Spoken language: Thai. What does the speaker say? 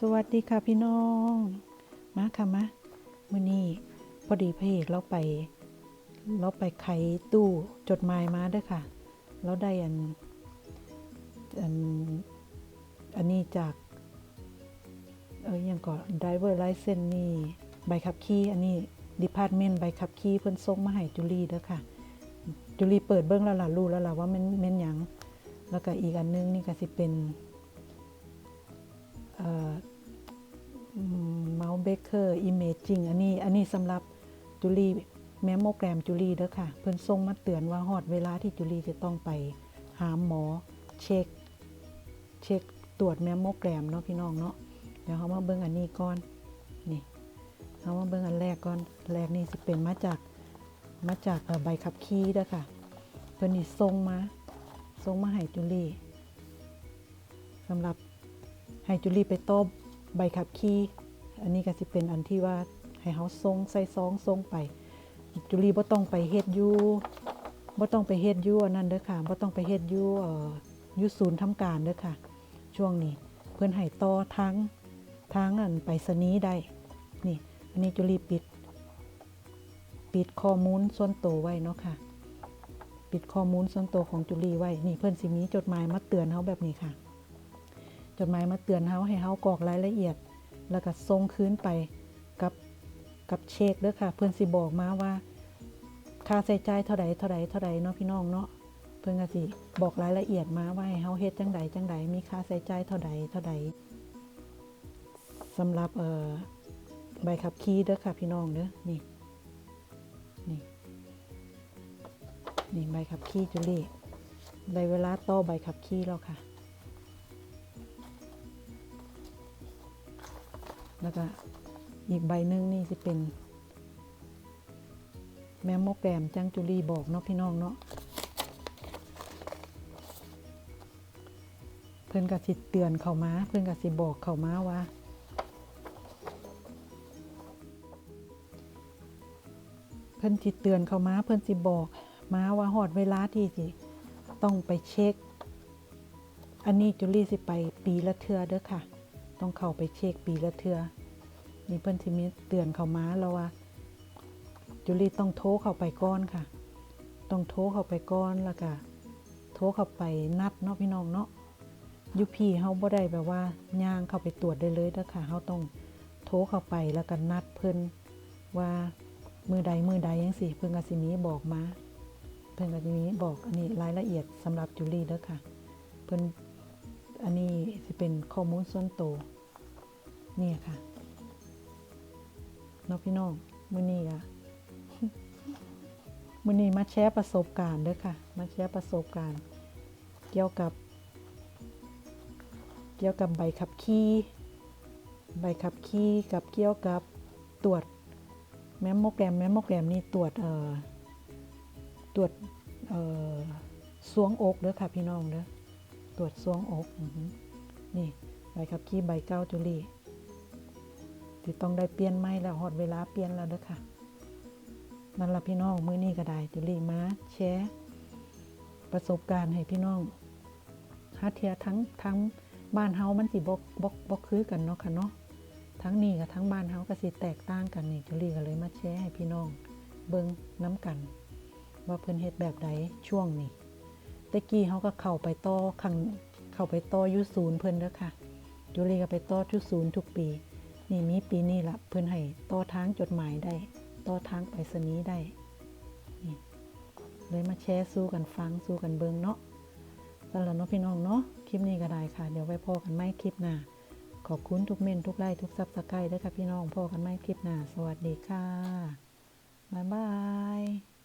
สวัสดีค่ะพี่น้อง มาค่ะมามื่อนี้พอดีพระเอกเราไปเราไปไขตู้จดหมายมาด้วยค่ะ เราได้อันอันอันนี้จาก เออยังก่อน driver license นี่ใบขับขี่อันนี้ department ใบขับขี่เพิ่นส่งมาให้จุลีด้อค่ะ จุลีเปิดเบิ้งแล้วล่ะรู้แล้วล่ะว่ามันแม่นหยังแล้วก็อีกอันนึงนี่ก็สิเป็น เอ่อ Mount Baker Imaging อันนี้อันนี้สำหรับจุลีแมมโมแกรมจุลีเด้อค่ะ เพิ่อนส่งมาเตือนว่าฮอดเวลาที่จุลีจะต้องไปหาหมอเช็ค เช็คตรวจแมมโมแกรมเนาะพี่น้องเนาะเดี๋ยวเขามาเบิ่งอันนี้ก่อนนี่เขามาเบิ่งอันแรกก่อนแรกนี่สิเป็นมาจากมาจากใบขับขี่เด้อค่ะ เพิ่นนี่ส่งมาส่งมาให้จุลีสำหรับ ให้จุลีไปต้มใบขับขี่อันนี้ก็สิเป็นอันที่ว่าให้เฮาส่งใส่ซองส่งไป จุลีบ่ต้องไปเฮ็ดยู่บ่ต้องไปเฮ็ดยู่อันนั้นเด้อค่ะบ่ต้องไปเฮ็ดยู่เอ่ออยู่ศูนย์ทำการเด้อค่ะ ช่วงนี้เพิ่อนให้ต่อทางทางอันไปสนีได้นี่อันนี้จุลีปิด ปิดข้อมูลส่วนตัวไว้เนาะค่ะ ปิดข้อมูลส่วนตัวของจุลีไว้นี่เพิ่อนสิมีจดหมายมาเตือนเฮาแบบนี้ค่ะ จดหมายมาเตือนเฮาให้เฮากรอกรายละเอียด แล้วก็ส่งคืนไปกับกับเช็คเด้อค่ะ เพื่อนสิบอกมาว่า ค่าใช้จ่ายเท่าใดเท่าใดเท่าใดเนาะพี่น้องเนาะเพื่อนก็สิบอกรายละเอียดมาว่าให้เฮาเฮ็ดจังใดจังใดมีค่าใช้จ่ายเท่าใดเท่าใดสำหรับเอ่อใบขับขี่เด้อค่ะพี่น้องเด้อนี่นี่นี่ใบขับขี่จุลี่ได้เวลาต่อใบขับขี่แล้วค่ะ แล้วก็อีกใบหนึ่งนี่จะเป็น แมมโมแกรมจังจุลีบอกเนาะพี่น้องเนาะเพื่อนก็สิเตือนเขามา เพื่อนก็สิบอกเขามาว่าเพื่อนสิเตือนเขามาเพื่อนสิบอกมาว่าหอดเวลาที่สิต้องไปเช็ค อันนี้จุลี่สิไปปีละเทือเด้อค่ะ ต้องเข้าไปเช็คปีละเทือนี่เพิ่นสิมีเตือนเข้ามาแล้วว่า จุลีต้องโทรเข้าไปก่อนค่ะ ต้องโทรเข้าไปก่อนแล้วก็โทรเข้าไปนัดเนาะพี่น้องเนาะยุพีเฮาบ่ได้แบบว่าย่างเข้าไปตรวจได้เลยเด้อค่ะเฮาต้องโทรเข้าไปแล้วก็นัดเพิ่นว่ามือใดมือใดจังซี่เพิ่นก็สิมีบอกมา เพิ่นก็สิมีบอกอันนี้รายละเอียดสำหรับจุลีเด้อค่ะ เพิ่น อันนี้สิเป็นข้อมูลส่วนตัวนี่ค่ะเนาะพี่น้องมือนี้อะมือนี้มาแชร์ประสบการณ์เด้อค่ะ มาแชร์ประสบการณ์ เกี่ยวกับ เกี่ยวกับใบขับขี่ใบขับขี่กับเกี่ยวกับตรวจแมมโมแกรมแมมโมแกรมนี่ตรวจเอ่อตรวจเอ่อสวงอกเด้อค่ะพี่น้องเด้อ ตรวจสวงอกอนี่ใบขับขี่ใบเก้าจุลีที่ต้องได้เปลี่ยนไม้แล้วหอดเวลาเปลี่ยนแล้วเด้อค่ะนั่นละพี่น้องมื้อนี้ก็ได้จุลีมาแชร์ประสบการณ์ให้พี่น้องฮาเทียทั้งทั้งบ้านเฮามันสิบ่บ่บ่คือกันเนาะค่ะเนาะทั้งนี้กับทั้งบ้านเฮาก็สิแตกต่างกันนี่จุลีก็เลยมาแชร์ให้พี่น้อง เบิ่งน้กัน ว่าเพิ่นเฮ็ดแบบใดช่วงนี้ ตะกี้เฮาก็เข้าไปต่อข้างเข้าไปต่อยู่ศูนย์เพิ่นเด้อค่ะจุลีก็ไปต่อที่ศูนย์ทุกปี นี่มีปีนี้ละเพิ่นให้ต่อทางจดหมายได้ต่อทางไปรษณีย์ได้นี่เลยมาแชร์สู้กันฟังสู้กันเบิงเนาะสำหรับเนาะพี่น้องเนาะคลิปนี้ก็ได้ค่ะ เดี๋ยวไว้พอกันไม่คลิปหน้าขอบคุณทุกเมนทุกไลค์ทุกซับสไครต์ด้วยค่ะพี่น้องพอกันไม่คลิปหน้า สวัสดีค่ะ บ๊ายบาย